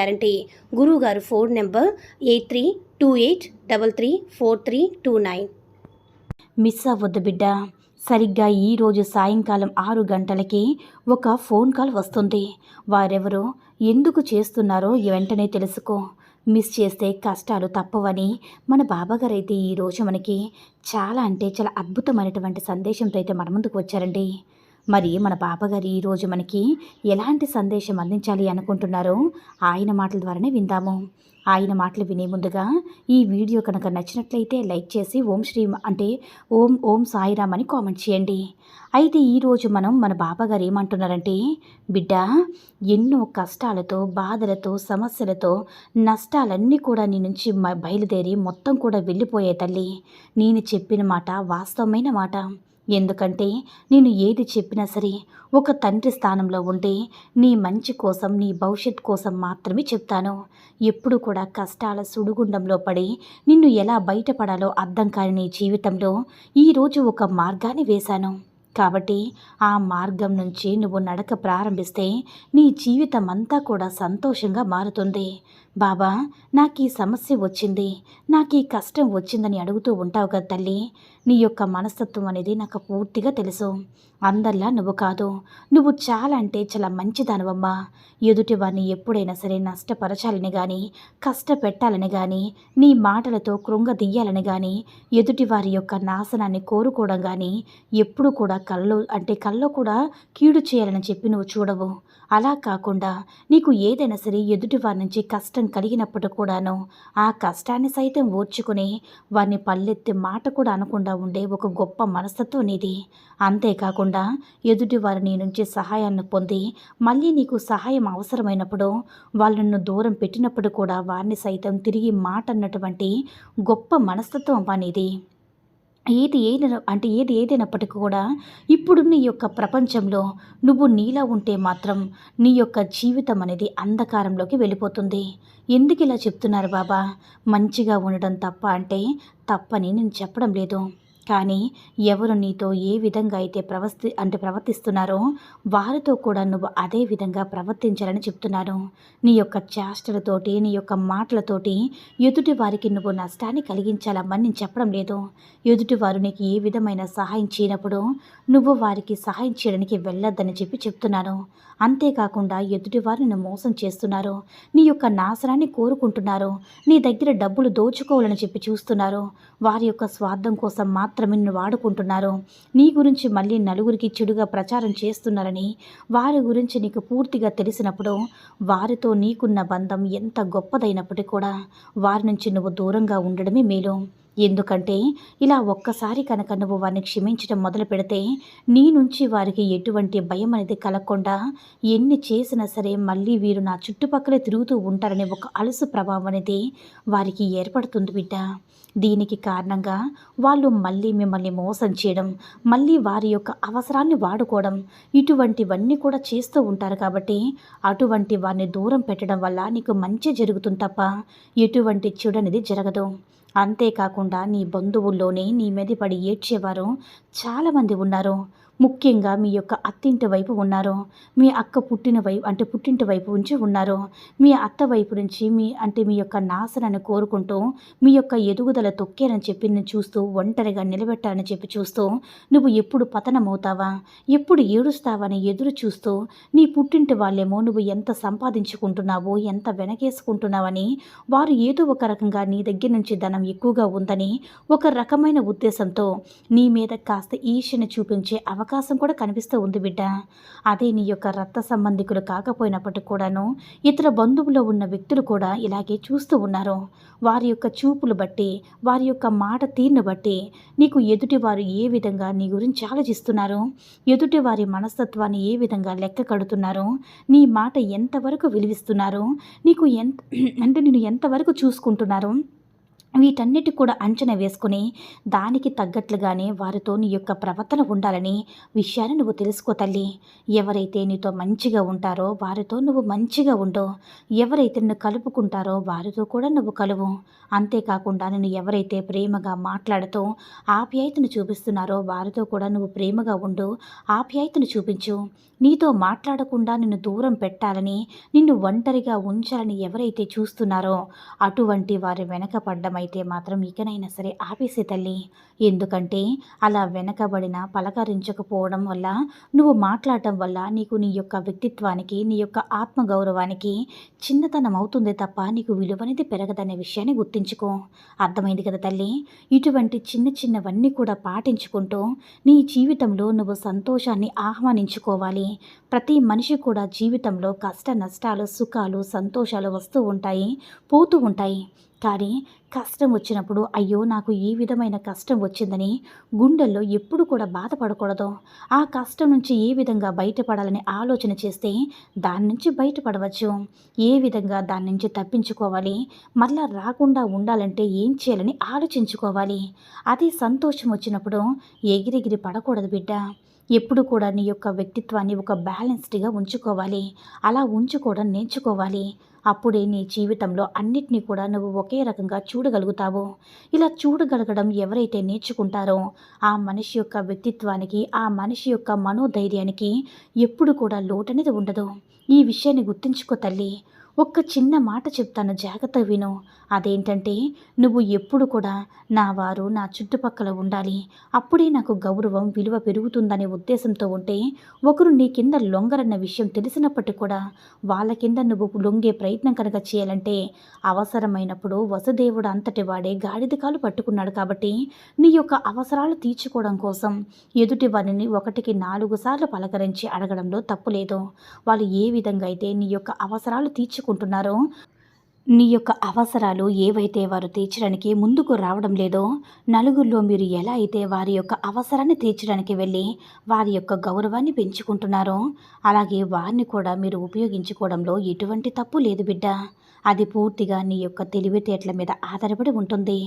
Guarantee. గురువుగారు phone number eight three two eight double three four three two nine. Miss అవ్వద్దు బిడ్డ. సరిగ్గా ఈరోజు సాయంకాలం ఆరు గంటలకి ఒక ఫోన్ కాల్ వస్తుంది. వారెవరో ఎందుకు చేస్తున్నారో వెంటనే తెలుసుకో. మిస్ చేస్తే కష్టాలు తప్పవని మన బాబాగారు అయితే ఈరోజు మనకి చాలా అంటే చాలా అద్భుతమైనటువంటి సందేశంతో అయితే మన ముందుకు వచ్చారండి. మరి మన బాబాగారు ఈరోజు మనకి ఎలాంటి సందేశం అందించాలి అనుకుంటున్నారో ఆయన మాటల ద్వారానే విందాము. ఆయన మాటలు వినే ముందుగా ఈ వీడియో కనుక నచ్చినట్లయితే లైక్ చేసి ఓం శ్రీ అంటే ఓం ఓం సాయిరామ్ అని కామెంట్ చేయండి. అయితే ఈరోజు మనం మన బాబాగారు ఏమంటున్నారంటే బిడ్డ ఎన్నో కష్టాలతో బాధలతో సమస్యలతో నష్టాలన్నీ కూడా నీ నుంచి బయలుదేరి మొత్తం కూడా వెళ్ళిపోయే తల్లి. నేను చెప్పిన మాట వాస్తవమైన మాట. ఎందుకంటే నేను ఏది చెప్పినా సరే ఒక తండ్రి స్థానంలో ఉండి నీ మంచి కోసం నీ భవిష్యత్ కోసం మాత్రమే చెప్తాను. ఎప్పుడు కూడా కష్టాల సుడిగుండంలో పడి నిన్ను ఎలా బయటపడాలో అర్థం కాని నీ జీవితంలో ఈరోజు ఒక మార్గాన్ని వేశాను. కాబట్టి ఆ మార్గం నుంచి నువ్వు నడక ప్రారంభిస్తే నీ జీవితం అంతా కూడా సంతోషంగా మారుతుంది. బాబా నాకు ఈ సమస్య వచ్చింది. నాకు ఈ కష్టం వచ్చిందని అడుగుతూ ఉంటావు కదా తల్లి. నీ యొక్క మనస్తత్వం అనేది నాకు పూర్తిగా తెలుసు. అందరిలా నువ్వు కాదు. నువ్వు చాలా అంటే చాలా మంచిదానవమ్మా. ఎదుటి వారిని ఎప్పుడైనా సరే నష్టపరచాలని కానీ కష్టపెట్టాలని కానీ నీ మాటలతో కృంగదీయాలని కానీ ఎదుటి వారి యొక్క నాశనాన్ని కోరుకోవడం కానీ ఎప్పుడు కూడా కళ్ళు అంటే కల్లో కూడా కీడు చేయాలని చెప్పి నువ్వు చూడవు. అలా కాకుండా నీకు ఏదైనా సరే ఎదుటి వారి నుంచి కష్టం కలిగినప్పుడు కూడాను ఆ కష్టాన్ని సైతం ఓర్చుకుని వారిని పల్లెత్తి మాట కూడా అనకుండా ఉండే ఒక గొప్ప మనస్తత్వం నీది. అంతేకాకుండా ఎదుటి వారి నీ నుంచి సహాయాన్ని పొంది మళ్ళీ నీకు సహాయం అవసరమైనప్పుడు వాళ్ళను దూరం పెట్టినప్పుడు కూడా వారిని సైతం తిరిగి మాట అన్నటువంటి గొప్ప మనస్తత్వం అనేది ఏది ఏదైనా అంటే ఏది ఏదైనప్పటికీ కూడా ఇప్పుడున్న ఈ యొక్క ప్రపంచంలో నువ్వు నీలా ఉంటే మాత్రం నీ యొక్క జీవితం అనేది అంధకారంలోకి వెళ్ళిపోతుంది. ఎందుకు ఇలా చెప్తున్నారు బాబా? మంచిగా ఉండడం తప్ప అంటే తప్పని నేను చెప్పడం లేదు. కానీ ఎవరు నీతో ఏ విధంగా అయితే ప్రవర్తి అంటే ప్రవర్తిస్తున్నారో వారితో కూడా నువ్వు అదే విధంగా ప్రవర్తించాలని చెప్తున్నాను నీ యొక్క చేష్టలతోటి నీ యొక్క మాటలతోటి ఎదుటి వారికి నువ్వు నష్టాన్ని కలిగించాలమ్మని నేను చెప్పడం లేదు. ఎదుటి వారు నీకు ఏ విధమైన సహాయం చేయనప్పుడు నువ్వు వారికి సహాయం చేయడానికి వెళ్ళొద్దని చెప్పి చెప్తున్నాను అంతేకాకుండా ఎదుటి వారిని మోసం చేస్తున్నారు. నీ యొక్క నాశనాన్ని కోరుకుంటున్నారు. నీ దగ్గర డబ్బులు దోచుకోవాలని చెప్పి చూస్తున్నారు. వారి యొక్క స్వార్థం కోసం మాత్రం మాత్రమే నిన్ను వాడుకుంటున్నారు. నీ గురించి మళ్ళీ నలుగురికి చెడుగా ప్రచారం చేస్తున్నారని వారి గురించి నీకు పూర్తిగా తెలిసినప్పుడు వారితో నీకున్న బంధం ఎంత గొప్పదైనప్పటికీ కూడా వారి నుంచి నువ్వు దూరంగా ఉండడమే మేలు. ఎందుకంటే ఇలా ఒక్కసారి కనుక నువ్వు వారిని క్షమించడం మొదలు పెడితే నీ నుంచి వారికి ఎటువంటి భయం అనేది కలగకుండా ఎన్ని చేసినా సరే మళ్ళీ వీరు నా చుట్టుపక్కలే తిరుగుతూ ఉంటారనే ఒక అలసు ప్రభావం అనేది వారికి ఏర్పడుతుంది బిడ్డ. దీనికి కారణంగా వాళ్ళు మళ్ళీ మిమ్మల్ని మోసం చేయడం మళ్ళీ వారి యొక్క అవసరాన్ని వాడుకోవడం ఇటువంటివన్నీ కూడా చేస్తూ ఉంటారు కాబట్టి అటువంటి వారిని దూరం పెట్టడం వల్ల నీకు మంచి జరుగుతుంది తప్ప ఎటువంటి చెడు అనేది జరగదు. అంతేకాకుండా నీ బంధువుల్లోనే నీ మీద పడి ఏడ్చేవారు చాలామంది ఉన్నారు. ముఖ్యంగా మీ యొక్క అత్తింటి వైపు ఉన్నారు. మీ అక్క పుట్టిన వైపు అంటే పుట్టింటి వైపు నుంచి ఉన్నారు. మీ అత్త వైపు నుంచి మీ అంటే మీ యొక్క నాశనాన్ని కోరుకుంటూ మీ యొక్క ఎదుగుదల తొక్కేనని చెప్పి నేను చూస్తూ ఒంటరిగా నిలబెట్టాలని చెప్పి చూస్తూ నువ్వు ఎప్పుడు పతనమవుతావా? ఎప్పుడు ఏడుస్తావని ఎదురు చూస్తూ నీ పుట్టింటి వాళ్ళేమో నువ్వు ఎంత సంపాదించుకుంటున్నావో ఎంత వెనకేసుకుంటున్నావని వారు ఏదో ఒక రకంగా నీ దగ్గర నుంచి ధనం ఎక్కువగా ఉందని ఒక రకమైన ఉద్దేశంతో నీ మీద కాస్త ఈర్ష్యను చూపించే అవకాశం అవకాశం కూడా కనిపిస్తూ ఉంది బిడ్డ. అదే నీ యొక్క రక్త సంబంధికులు కాకపోయినప్పటికీ కూడాను ఇతర బంధువులో ఉన్న వ్యక్తులు కూడా ఇలాగే చూస్తూ ఉన్నారు. వారి యొక్క చూపులు బట్టి వారి యొక్క మాట తీరును బట్టి నీకు ఎదుటి వారు ఏ విధంగా నీ గురించి ఆలోచిస్తున్నారు? ఎదుటి వారి మనస్తత్వాన్ని ఏ విధంగా లెక్క కడుతున్నారు? నీ మాట ఎంతవరకు విలువిస్తున్నారు? నీకు ఎంత అంటే నేను ఎంతవరకు చూసుకుంటున్నారు? వీటన్నిటి కూడా అంచనా వేసుకుని దానికి తగ్గట్లుగానే వారితో నీ యొక్క ప్రవర్తన ఉండాలని విషయాన్ని నువ్వు తెలుసుకో తల్లి. ఎవరైతే నీతో మంచిగా ఉంటారో వారితో నువ్వు మంచిగా ఉండు. ఎవరైతే నిన్ను కలుపుకుంటారో వారితో కూడా నువ్వు కలువు. అంతేకాకుండా నిన్ను ఎవరైతే ప్రేమగా మాట్లాడుతూ ఆప్యాయతను చూపిస్తున్నారో వారితో కూడా నువ్వు ప్రేమగా ఉండు ఆప్యాయతను చూపించు. నీతో మాట్లాడకుండా నిన్ను దూరం పెట్టాలని నిన్ను ఒంటరిగా ఉంచాలని ఎవరైతే చూస్తున్నారో అటువంటి వారి వెనక అయితే మాత్రం ఇకనైనా సరే ఆపేసే తల్లి. ఎందుకంటే అలా వెనకబడిన పలకరించకపోవడం వల్ల నువ్వు మాట్లాడటం వల్ల నీకు నీ యొక్క వ్యక్తిత్వానికి నీ యొక్క ఆత్మగౌరవానికి చిన్నతనం అవుతుందే తప్ప నీకు విలువనేది పెరగదనే విషయాన్ని గుర్తించుకో. అర్థమైంది కదా తల్లి? ఇటువంటి చిన్న చిన్నవన్నీ కూడా పాటించుకుంటూ నీ జీవితంలో నువ్వు సంతోషాన్ని ఆహ్వానించుకోవాలి. ప్రతి మనిషి కూడా జీవితంలో కష్ట నష్టాలు సుఖాలు సంతోషాలు వస్తూ ఉంటాయి పోతూ ఉంటాయి. కానీ కష్టం వచ్చినప్పుడు అయ్యో నాకు ఈ విధమైన కష్టం వచ్చిందని గుండెల్లో ఎప్పుడు కూడా బాధపడకూడదు. ఆ కష్టం నుంచి ఏ విధంగా బయటపడాలని ఆలోచన చేస్తే దాని నుంచి బయటపడవచ్చు. ఏ విధంగా దాని నుంచి తప్పించుకోవాలి? మళ్ళా రాకుండా ఉండాలంటే ఏం చేయాలని ఆలోచించుకోవాలి. అదే సంతోషం వచ్చినప్పుడు ఎగిరెగిరి పడకూడదు బిడ్డ. ఎప్పుడు కూడా నీ యొక్క వ్యక్తిత్వాన్ని ఒక బ్యాలెన్స్డ్గా ఉంచుకోవాలి. అలా ఉంచుకోవడం నేర్చుకోవాలి. అప్పుడే నీ జీవితంలో అన్నిటినీ కూడా నువ్వు ఒకే రకంగా చూడగలుగుతావు. ఇలా చూడగలగడం ఎవరైతే నేర్చుకుంటారో ఆ మనిషి యొక్క వ్యక్తిత్వానికి ఆ మనిషి యొక్క మనోధైర్యానికి ఎప్పుడు కూడా లోటనేది ఉండదు. ఈ విషయాన్ని గుర్తుంచుకో తల్లి. ఒక్క చిన్న మాట చెప్తాను జాగ్రత్త విను. అదేంటంటే నువ్వు ఎప్పుడు కూడా నా వారు నా చుట్టుపక్కల ఉండాలి. అప్పుడే నాకు గౌరవం విలువ పెరుగుతుందనే ఉద్దేశంతో ఉంటే ఒకరు నీ కింద లొంగరన్న విషయం తెలిసినప్పటికీ కూడా వాళ్ళ కింద నువ్వు లొంగే ప్రయత్నం కనుక చేయాలంటే అవసరమైనప్పుడు వసుదేవుడు అంతటి వాడే గాడిద కాలు పట్టుకున్నాడు కాబట్టి నీ యొక్క అవసరాలు తీర్చుకోవడం కోసం ఎదుటి వారిని ఒకటికి నాలుగు సార్లు పలకరించి అడగడంలో తప్పులేదు వాళ్ళు ఏ విధంగా అయితే నీ యొక్క అవసరాలు తీర్చుకో తీర్చుకుంటున్నారో నీ యొక్క అవసరాలు ఏవైతే వారు తీర్చడానికి ముందుకు రావడం లేదో నలుగురిలో మీరు ఎలా అయితే వారి యొక్క అవసరాన్ని తీర్చడానికి వెళ్ళి వారి యొక్క గౌరవాన్ని పెంచుకుంటున్నారో అలాగే వారిని కూడా మీరు ఉపయోగించుకోవడంలో ఎటువంటి తప్పు లేదు బిడ్డ. అది పూర్తిగా నీ యొక్క తెలివితేటల మీద ఆధారపడి ఉంటుంది.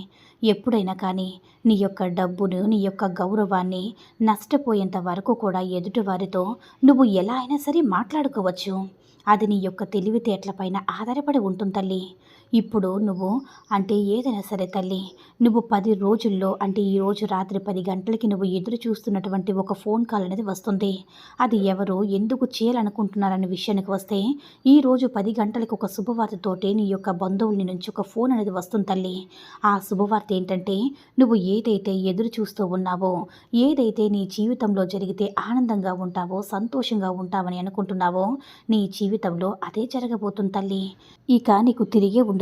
ఎప్పుడైనా కానీ నీ యొక్క డబ్బును నీ యొక్క గౌరవాన్ని నష్టపోయేంత వరకు కూడా ఎదుటివారితో నువ్వు ఎలా అయినా సరే మాట్లాడుకోవచ్చు. అది నీ యొక్క తెలివితేటలపైన ఆధారపడి ఉంటుంది తల్లి. ఇప్పుడు నువ్వు అంటే ఏదైనా సరే తల్లి నువ్వు పది రోజుల్లో అంటే ఈరోజు రాత్రి పది గంటలకి నువ్వు ఎదురు చూస్తున్నటువంటి ఒక ఫోన్ కాల్ అనేది వస్తుంది. అది ఎవరు ఎందుకు చేయాలనుకుంటున్నారనే విషయానికి వస్తే ఈ రోజు పది గంటలకు ఒక శుభవార్తతోటి నీ యొక్క బంధువుల నుంచి ఒక ఫోన్ అనేది వస్తుంది తల్లి. ఆ శుభవార్త ఏంటంటే నువ్వు ఏదైతే ఎదురు చూస్తూ ఉన్నావో ఏదైతే నీ జీవితంలో జరిగితే ఆనందంగా ఉంటావో సంతోషంగా ఉంటావని అనుకుంటున్నావో నీ జీవితంలో అదే జరగబోతుంది తల్లి. ఇక నీకు తిరిగే ఉండదు.